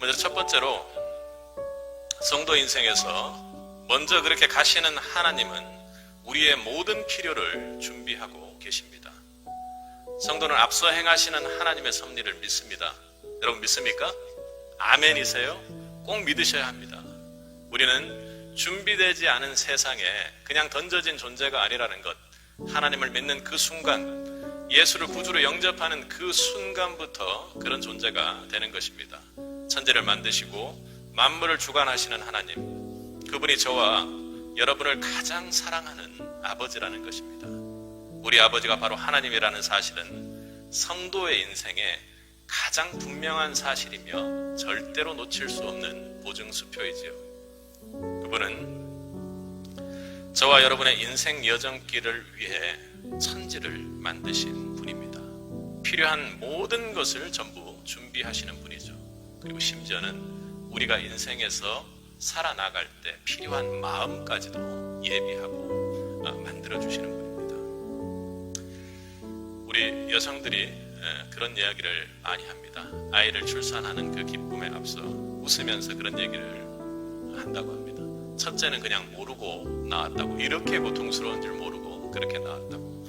먼저 첫 번째로 성도 인생에서 먼저 그렇게 가시는 하나님은 우리의 모든 필요를 준비하고 계십니다. 성도는 앞서 행하시는 하나님의 섭리를 믿습니다. 여러분 믿습니까? 아멘이세요? 꼭 믿으셔야 합니다. 우리는 준비되지 않은 세상에 그냥 던져진 존재가 아니라는 것, 하나님을 믿는 그 순간, 예수를 구주로 영접하는 그 순간부터 그런 존재가 되는 것입니다. 천지를 만드시고 만물을 주관하시는 하나님, 그분이 저와 여러분을 가장 사랑하는 아버지라는 것입니다. 우리 아버지가 바로 하나님이라는 사실은 성도의 인생에 가장 분명한 사실이며 절대로 놓칠 수 없는 보증수표이지요. 그분은 저와 여러분의 인생 여정길을 위해 천지를 만드신 분입니다. 필요한 모든 것을 전부 준비하시는 분이죠. 그리고 심지어는 우리가 인생에서 살아나갈 때 필요한 마음까지도 예비하고 아, 만들어 주시는 분입니다. 우리 여성들이 에, 그런 이야기를 많이 합니다. 아이를 출산하는 그 기쁨에 앞서 웃으면서 그런 얘기를 한다고 합니다. 첫째는 그냥 모르고 나왔다고 이렇게 고통스러운 줄 모르고 그렇게 나왔다고.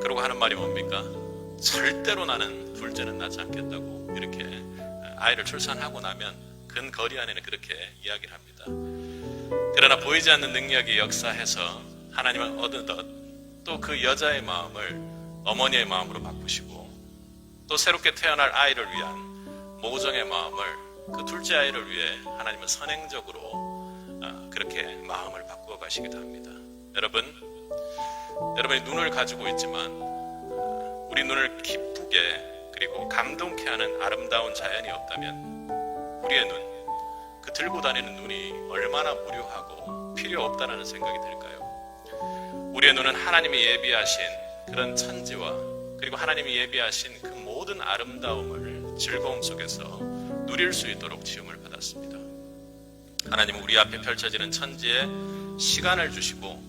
그러고 하는 말이 뭡니까? 절대로 나는 둘째는 낳지 않겠다고 이렇게 아이를 출산하고 나면 근 거리 안에는 그렇게 이야기를 합니다. 그러나 보이지 않는 능력이 역사해서 하나님은 어느덧 또 그 여자의 마음을 어머니의 마음으로 바꾸시고 또 새롭게 태어날 아이를 위한 모정의 마음을 그 둘째 아이를 위해 하나님은 선행적으로 아, 그렇게 마음을 바꾸어 가시기도 합니다. 여러분, 여러분이 눈을 가지고 있지만 아, 우리 눈을 기쁘게 그리고 감동케 하는 아름다운 자연이 없다면 우리의 눈, 그 들고 다니는 눈이 얼마나 무료하고 필요 없다라는 생각이 들까요? 우리의 눈은 하나님이 예비하신 그런 천지와 그리고 하나님이 예비하신 그 모든 아름다움을 즐거움 속에서 누릴 수 있도록 지음을 받았습니다. 하나님은 우리 앞에 펼쳐지는 천지에 시간을 주시고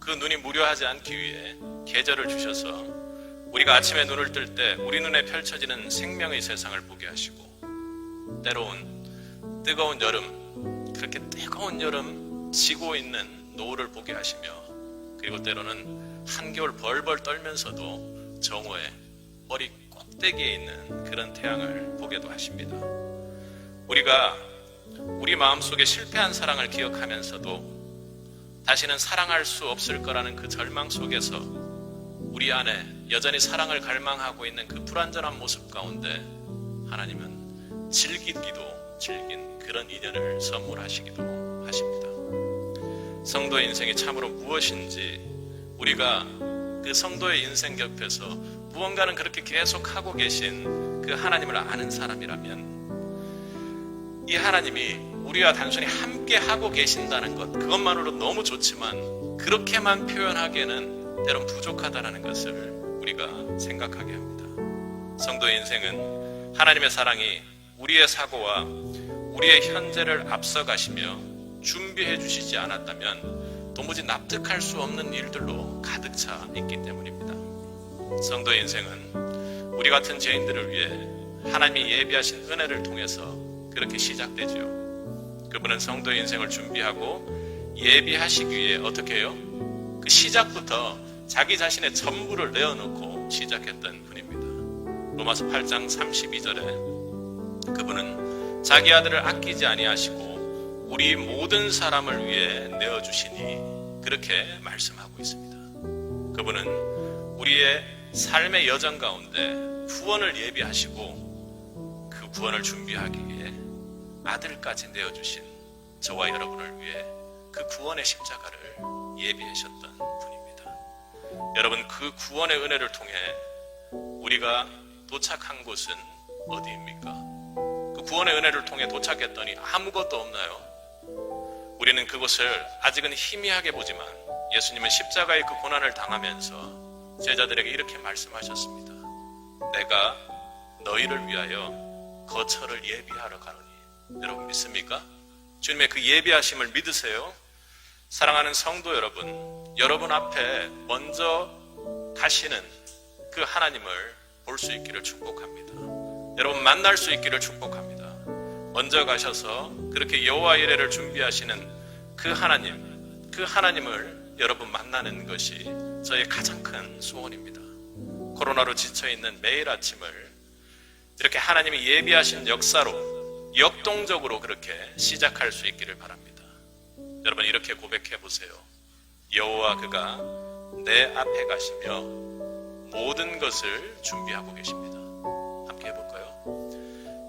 그 눈이 무료하지 않기 위해 계절을 주셔서 우리가 아침에 눈을 뜰 때 우리 눈에 펼쳐지는 생명의 세상을 보게 하시고 때로운 뜨거운 여름 그렇게 뜨거운 여름 지고 있는 노을을 보게 하시며 그리고 때로는 한겨울 벌벌 떨면서도 정오에 머리 꼭대기에 있는 그런 태양을 보게도 하십니다. 우리가 우리 마음속에 실패한 사랑을 기억하면서도 다시는 사랑할 수 없을 거라는 그 절망 속에서 우리 안에 여전히 사랑을 갈망하고 있는 그 불완전한 모습 가운데 하나님은 즐기기도 즐긴 그런 인연을 선물하시기도 하십니다. 성도의 인생이 참으로 무엇인지 우리가 그 성도의 인생 곁에서 무언가는 그렇게 계속 하고 계신 그 하나님을 아는 사람이라면 이 하나님이 우리와 단순히 함께 하고 계신다는 것 그것만으로 너무 좋지만 그렇게만 표현하기에는 때론 부족하다라는 것을 우리가 생각하게 합니다. 성도의 인생은 하나님의 사랑이 우리의 사고와 우리의 현재를 앞서가시며 준비해 주시지 않았다면 도무지 납득할 수 없는 일들로 가득 차 있기 때문입니다. 성도의 인생은 우리 같은 죄인들을 위해 하나님이 예비하신 은혜를 통해서 그렇게 시작되지요. 그분은 성도의 인생을 준비하고 예비하시기 위해 어떻게 해요? 그 시작부터 자기 자신의 전부를 내어놓고 시작했던 분입니다. 로마서 8장 32절에 그분은 자기 아들을 아끼지 아니하시고 우리 모든 사람을 위해 내어 주시니 그렇게 말씀하고 있습니다. 그분은 우리의 삶의 여정 가운데 구원을 예비하시고 그 구원을 준비하기에 아들까지 내어 주신 저와 여러분을 위해 그 구원의 십자가를 예비하셨던. 여러분 그 구원의 은혜를 통해 우리가 도착한 곳은 어디입니까? 그 구원의 은혜를 통해 도착했더니 아무것도 없나요? 우리는 그곳을 아직은 희미하게 보지만 예수님은 십자가의 그 고난을 당하면서 제자들에게 이렇게 말씀하셨습니다. 내가 너희를 위하여 거처를 예비하러 가노니 여러분 믿습니까? 주님의 그 예비하심을 믿으세요? 사랑하는 성도 여러분, 여러분 앞에 먼저 가시는 그 하나님을 볼 수 있기를 축복합니다. 여러분 만날 수 있기를 축복합니다. 먼저 가셔서 그렇게 여호와 이레를 준비하시는 그 하나님, 그 하나님을 여러분 만나는 것이 저의 가장 큰 소원입니다. 코로나로 지쳐 있는 매일 아침을 이렇게 하나님이 예비하신 역사로 역동적으로 그렇게 시작할 수 있기를 바랍니다. 여러분 이렇게 고백해 보세요. 여호와 그가 내 앞에 가시며 모든 것을 준비하고 계십니다. 함께 해볼까요?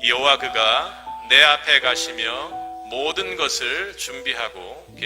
여호와 그가 내 앞에 가시며 모든 것을 준비하고